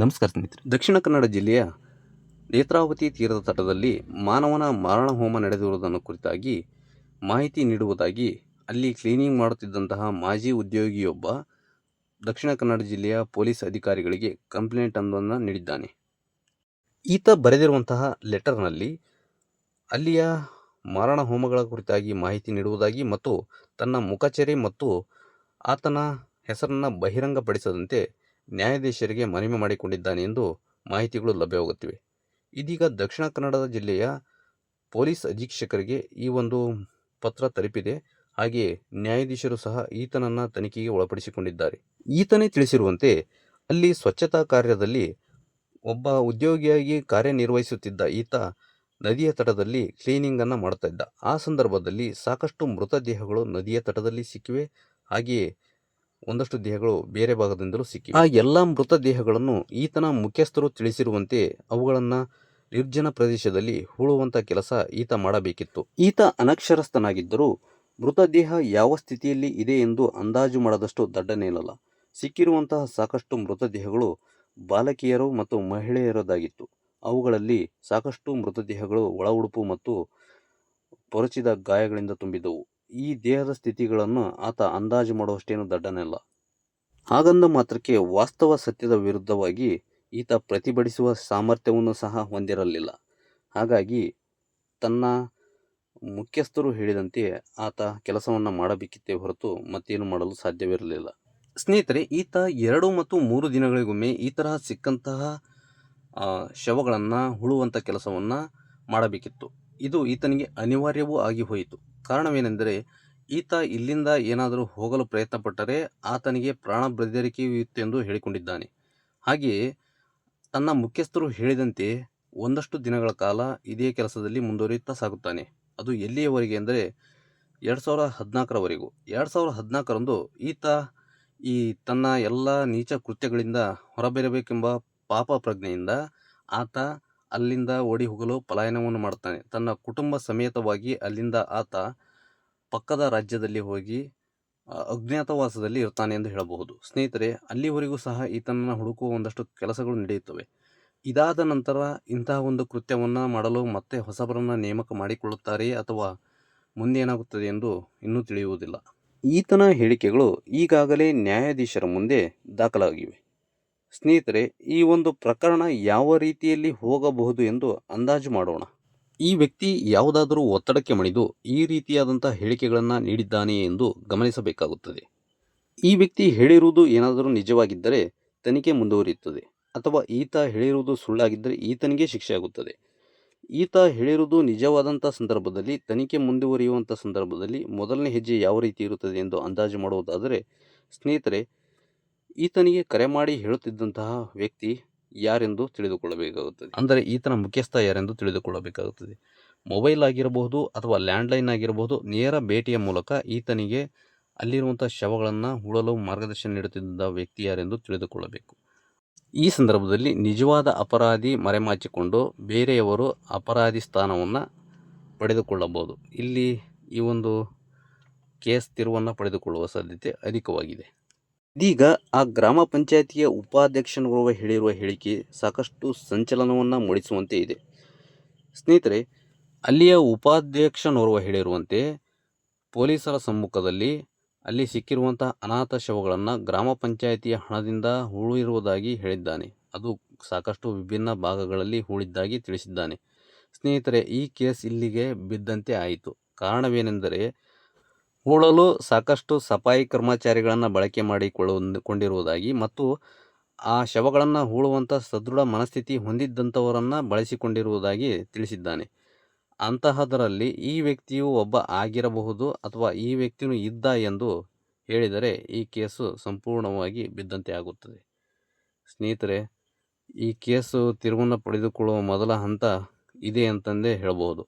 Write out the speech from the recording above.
ನಮಸ್ಕಾರ ಸ್ನೇಹಿತರೆ. ದಕ್ಷಿಣ ಕನ್ನಡ ಜಿಲ್ಲೆಯ ನೇತ್ರಾವತಿ ತೀರದ ತಟದಲ್ಲಿ ಮಾನವನ ಮರಣ ಹೋಮ ನಡೆದಿರುವುದನ್ನು ಕುರಿತಾಗಿ ಮಾಹಿತಿ ನೀಡುವುದಾಗಿ ಅಲ್ಲಿ ಕ್ಲೀನಿಂಗ್ ಮಾಡುತ್ತಿದ್ದಂತಹ ಮಾಜಿ ಉದ್ಯೋಗಿಯೊಬ್ಬ ದಕ್ಷಿಣ ಕನ್ನಡ ಜಿಲ್ಲೆಯ ಪೊಲೀಸ್ ಅಧಿಕಾರಿಗಳಿಗೆ ಕಂಪ್ಲೇಂಟ್ ಅನ್ನೋದನ್ನು ನೀಡಿದ್ದಾನೆ. ಈತ ಬರೆದಿರುವಂತಹ ಲೆಟರ್ನಲ್ಲಿ ಅಲ್ಲಿಯ ಮಾರಣ ಹೋಮಗಳ ಕುರಿತಾಗಿ ಮಾಹಿತಿ ನೀಡುವುದಾಗಿ ಮತ್ತು ತನ್ನ ಮುಖಚರಿ ಮತ್ತು ಆತನ ಹೆಸರನ್ನು ಬಹಿರಂಗಪಡಿಸದಂತೆ ನ್ಯಾಯಾಧೀಶರಿಗೆ ಮನವಿ ಮಾಡಿಕೊಂಡಿದ್ದಾನೆ ಎಂದು ಮಾಹಿತಿಗಳು ಲಭ್ಯವಾಗುತ್ತಿವೆ ಇದೀಗ ದಕ್ಷಿಣ ಕನ್ನಡ ಜಿಲ್ಲೆಯ ಪೊಲೀಸ್ ಅಧೀಕ್ಷಕರಿಗೆ ಈ ಒಂದು ಪತ್ರ ತಲುಪಿದೆ. ಹಾಗೆಯೇ ನ್ಯಾಯಾಧೀಶರು ಸಹ ಈತನನ್ನು ತನಿಖೆಗೆ ಒಳಪಡಿಸಿಕೊಂಡಿದ್ದಾರೆ. ಈತನೇ ತಿಳಿಸಿರುವಂತೆ ಅಲ್ಲಿ ಸ್ವಚ್ಛತಾ ಕಾರ್ಯದಲ್ಲಿ ಒಬ್ಬ ಉದ್ಯೋಗಿಯಾಗಿ ಕಾರ್ಯನಿರ್ವಹಿಸುತ್ತಿದ್ದ ಈತ ನದಿಯ ತಟದಲ್ಲಿ ಕ್ಲೀನಿಂಗನ್ನು ಮಾಡ್ತಾ ಇದ್ದ. ಆ ಸಂದರ್ಭದಲ್ಲಿ ಸಾಕಷ್ಟು ಮೃತದೇಹಗಳು ನದಿಯ ತಟದಲ್ಲಿ ಸಿಕ್ಕಿವೆ. ಹಾಗೆಯೇ ಒಂದಷ್ಟು ದೇಹಗಳು ಬೇರೆ ಭಾಗದಿಂದಲೂ ಸಿಕ್ಕಿವೆ. ಆ ಎಲ್ಲ ಮೃತದೇಹಗಳನ್ನು ಈತನ ಮುಖ್ಯಸ್ಥರು ತಿಳಿಸಿರುವಂತೆ ಅವುಗಳನ್ನು ನಿರ್ಜನ ಪ್ರದೇಶದಲ್ಲಿ ಹೂಳುವಂಥ ಕೆಲಸ ಈತ ಮಾಡಬೇಕಿತ್ತು. ಈತ ಅನಕ್ಷರಸ್ಥನಾಗಿದ್ದರೂ ಮೃತದೇಹ ಯಾವ ಸ್ಥಿತಿಯಲ್ಲಿ ಇದೆ ಎಂದು ಅಂದಾಜು ಮಾಡದಷ್ಟು ದಡ್ಡನೇನಲ್ಲ ಸಿಕ್ಕಿರುವಂತಹ ಸಾಕಷ್ಟು ಮೃತದೇಹಗಳು ಬಾಲಕಿಯರು ಮತ್ತು ಮಹಿಳೆಯರದಾಗಿತ್ತು. ಅವುಗಳಲ್ಲಿ ಸಾಕಷ್ಟು ಮೃತದೇಹಗಳು ಒಳ ಉಡುಪು ಮತ್ತು ಪೊರಚಿದ ಗಾಯಗಳಿಂದ ತುಂಬಿದ್ದವು. ಈ ದೇಹದ ಸ್ಥಿತಿಗಳನ್ನು ಆತ ಅಂದಾಜು ಮಾಡುವಷ್ಟೇನು ದಡ್ಡನಲ್ಲ. ಹಾಗಂದ ಮಾತ್ರಕ್ಕೆ ವಾಸ್ತವ ಸತ್ಯದ ವಿರುದ್ಧವಾಗಿ ಈತ ಪ್ರತಿಭಟಿಸುವ ಸಾಮರ್ಥ್ಯವನ್ನು ಸಹ ಹೊಂದಿರಲಿಲ್ಲ. ಹಾಗಾಗಿ ತನ್ನ ಮುಖ್ಯಸ್ಥರು ಹೇಳಿದಂತೆ ಆತ ಕೆಲಸವನ್ನು ಮಾಡಬೇಕಿತ್ತೇ ಹೊರತು ಮತ್ತೇನು ಮಾಡಲು ಸಾಧ್ಯವಿರಲಿಲ್ಲ. ಸ್ನೇಹಿತರೆ, ಈತ ಎರಡು ಮತ್ತು ಮೂರು ದಿನಗಳಿಗೊಮ್ಮೆ ಈ ತರಹ ಸಿಕ್ಕಂತಹ ಶವಗಳನ್ನು ಹುಳುವಂಥ ಕೆಲಸವನ್ನು ಮಾಡಬೇಕಿತ್ತು. ಇದು ಈತನಿಗೆ ಅನಿವಾರ್ಯವೂ ಆಗಿ ಹೋಯಿತು. ಕಾರಣವೇನೆಂದರೆ ಈತ ಇಲ್ಲಿಂದ ಏನಾದರೂ ಹೋಗಲು ಪ್ರಯತ್ನಪಟ್ಟರೆ ಆತನಿಗೆ ಪ್ರಾಣ ಬೆದರಿಕೆಯಿತ್ತು ಎಂದು ಹೇಳಿಕೊಂಡಿದ್ದಾನೆ. ಹಾಗೆಯೇ ತನ್ನ ಮುಖ್ಯಸ್ಥರು ಹೇಳಿದಂತೆ ಒಂದಷ್ಟು ದಿನಗಳ ಕಾಲ ಇದೇ ಕೆಲಸದಲ್ಲಿ ಮುಂದುವರಿಯುತ್ತಾ ಸಾಗುತ್ತಾನೆ. ಅದು ಎಲ್ಲಿಯವರೆಗೆ ಅಂದರೆ ಎರಡು ಸಾವಿರ ಹದಿನಾಲ್ಕರವರೆಗೂ ಎರಡು ಸಾವಿರ ಹದಿನಾಲ್ಕರಂದು ಈತ ಈ ತನ್ನ ಎಲ್ಲ ನೀಚ ಕೃತ್ಯಗಳಿಂದ ಹೊರಬರಬೇಕೆಂಬ ಪಾಪ ಪ್ರಜ್ಞೆಯಿಂದ ಆತ ಅಲ್ಲಿಂದ ಓಡಿ ಹೋಗಲು ಪಲಾಯನವನ್ನು ಮಾಡ್ತಾನೆ. ತನ್ನ ಕುಟುಂಬ ಸಮೇತವಾಗಿ ಅಲ್ಲಿಂದ ಆತ ಪಕ್ಕದ ರಾಜ್ಯದಲ್ಲಿ ಹೋಗಿ ಅಜ್ಞಾತವಾಸದಲ್ಲಿ ಇರ್ತಾನೆ ಎಂದು ಹೇಳಬಹುದು. ಸ್ನೇಹಿತರೆ, ಅಲ್ಲಿವರೆಗೂ ಸಹ ಈತನನ್ನು ಹುಡುಕುವ ಒಂದಷ್ಟು ಕೆಲಸಗಳು ನಡೆಯುತ್ತವೆ. ಇದಾದ ನಂತರ ಇಂತಹ ಒಂದು ಕೃತ್ಯವನ್ನು ಮಾಡಲು ಮತ್ತೆ ಹೊಸಬರನ್ನು ನೇಮಕ ಮಾಡಿಕೊಳ್ಳುತ್ತಾರೆಯೇ ಅಥವಾ ಮುಂದೆ ಏನಾಗುತ್ತದೆ ಎಂದು ಇನ್ನೂ ತಿಳಿಯುವುದಿಲ್ಲ. ಈತನ ಹೇಳಿಕೆಗಳು ಈಗಾಗಲೇ ನ್ಯಾಯಾಧೀಶರ ಮುಂದೆ ದಾಖಲಾಗಿವೆ. ಸ್ನೇಹಿತರೆ, ಈ ಒಂದು ಪ್ರಕರಣ ಯಾವ ರೀತಿಯಲ್ಲಿ ಹೋಗಬಹುದು ಎಂದು ಅಂದಾಜು ಮಾಡೋಣ. ಈ ವ್ಯಕ್ತಿ ಯಾವುದಾದರೂ ಒತ್ತಡಕ್ಕೆ ಮಣಿದು ಈ ರೀತಿಯಾದಂಥ ಹೇಳಿಕೆಗಳನ್ನು ನೀಡಿದ್ದಾನೆ ಎಂದು ಗಮನಿಸಬೇಕಾಗುತ್ತದೆ. ಈ ವ್ಯಕ್ತಿ ಹೇಳಿರುವುದು ಏನಾದರೂ ನಿಜವಾಗಿದ್ದರೆ ತನಿಖೆ ಮುಂದುವರಿಯುತ್ತದೆ, ಅಥವಾ ಈತ ಹೇಳಿರುವುದು ಸುಳ್ಳಾಗಿದ್ದರೆ ಈತನಿಗೆ ಶಿಕ್ಷೆ ಆಗುತ್ತದೆ ಈತ ಹೇಳಿರುವುದು ನಿಜವಾದಂಥ ಸಂದರ್ಭದಲ್ಲಿ, ತನಿಖೆ ಮುಂದುವರಿಯುವಂಥ ಸಂದರ್ಭದಲ್ಲಿ ಮೊದಲನೇ ಹೆಜ್ಜೆ ಯಾವ ರೀತಿ ಇರುತ್ತದೆ ಎಂದು ಅಂದಾಜು ಮಾಡುವುದಾದರೆ, ಸ್ನೇಹಿತರೆ ಈತನಿಗೆ ಕರೆ ಮಾಡಿ ಹೇಳುತ್ತಿದ್ದಂತಹ ವ್ಯಕ್ತಿ ಯಾರೆಂದು ತಿಳಿದುಕೊಳ್ಳಬೇಕಾಗುತ್ತದೆ? ಅಂದರೆ ಈತನ ಮುಖ್ಯಸ್ಥ ಯಾರೆಂದು ತಿಳಿದುಕೊಳ್ಳಬೇಕಾಗುತ್ತದೆ? ಮೊಬೈಲ್ ಆಗಿರಬಹುದು ಅಥವಾ ಲ್ಯಾಂಡ್ಲೈನ್ ಆಗಿರಬಹುದು, ನೇರ ಭೇಟಿಯ ಮೂಲಕ ಈತನಿಗೆ ಅಲ್ಲಿರುವಂಥ ಶವಗಳನ್ನು ಹೂಳಲು ಮಾರ್ಗದರ್ಶನ ನೀಡುತ್ತಿದ್ದ ವ್ಯಕ್ತಿ ಯಾರೆಂದು ತಿಳಿದುಕೊಳ್ಳಬೇಕು? ಈ ಸಂದರ್ಭದಲ್ಲಿ ನಿಜವಾದ ಅಪರಾಧಿ ಮರೆಮಾಚಿಕೊಂಡು ಬೇರೆಯವರು ಅಪರಾಧಿ ಸ್ಥಾನವನ್ನು ಪಡೆದುಕೊಳ್ಳಬಹುದು. ಇಲ್ಲಿ ಈ ಒಂದು ಕೇಸ್ ತಿರುವನ್ನು ಪಡೆದುಕೊಳ್ಳುವ ಸಾಧ್ಯತೆ ಅಧಿಕವಾಗಿದೆ. ಇದೀಗ ಆ ಗ್ರಾಮ ಪಂಚಾಯತಿಯ ಉಪಾಧ್ಯಕ್ಷನವರು ಹೇಳಿರುವ ಹೇಳಿಕೆ ಸಾಕಷ್ಟು ಸಂಚಲನವನ್ನು ಮೂಡಿಸುವಂತೆ ಇದೆ. ಸ್ನೇಹಿತರೆ, ಅಲ್ಲಿಯ ಉಪಾಧ್ಯಕ್ಷನೋರ್ವ ಹೇಳಿರುವಂತೆ ಪೊಲೀಸರ ಸಮ್ಮುಖದಲ್ಲಿ ಅಲ್ಲಿ ಸಿಕ್ಕಿರುವಂಥ ಅನಾಥ ಶವಗಳನ್ನು ಗ್ರಾಮ ಪಂಚಾಯಿತಿಯ ಹಣದಿಂದ ಹೂಳಿರುವುದಾಗಿ ಹೇಳಿದ್ದಾನೆ. ಅದು ಸಾಕಷ್ಟು ವಿಭಿನ್ನ ಭಾಗಗಳಲ್ಲಿ ಹೂಳಿದ್ದಾಗಿ ತಿಳಿಸಿದ್ದಾನೆ. ಸ್ನೇಹಿತರೆ, ಈ ಕೇಸ್ ಇಲ್ಲಿಗೆ ಬಿದ್ದಂತೆ ಆಯಿತು. ಕಾರಣವೇನೆಂದರೆ ಹೂಳಲು ಸಾಕಷ್ಟು ಸಫಾಯಿ ಕರ್ಮಚಾರಿಗಳನ್ನು ಬಳಕೆ ಮಾಡಿಕೊಳ್ಳುಕೊಂಡಿರುವುದಾಗಿ ಮತ್ತು ಆ ಶವಗಳನ್ನು ಹೂಳುವಂಥ ಸದೃಢ ಮನಸ್ಥಿತಿ ಹೊಂದಿದ್ದಂಥವರನ್ನು ಬಳಸಿಕೊಂಡಿರುವುದಾಗಿ ತಿಳಿಸಿದ್ದಾನೆ. ಅಂತಹದರಲ್ಲಿ ಈ ವ್ಯಕ್ತಿಯು ಒಬ್ಬ ಆಗಿರಬಹುದು ಅಥವಾ ಈ ವ್ಯಕ್ತಿಯೂ ಇದ್ದ ಎಂದು ಹೇಳಿದರೆ ಈ ಕೇಸು ಸಂಪೂರ್ಣವಾಗಿ ಬಿದ್ದಂತೆ ಆಗುತ್ತದೆ. ಸ್ನೇಹಿತರೆ, ಈ ಕೇಸು ತಿರುವನ್ನು ಪಡೆದುಕೊಳ್ಳುವ ಮೊದಲ ಹಂತ ಇದೆ ಅಂತಂದೇ ಹೇಳ್ಬೋದು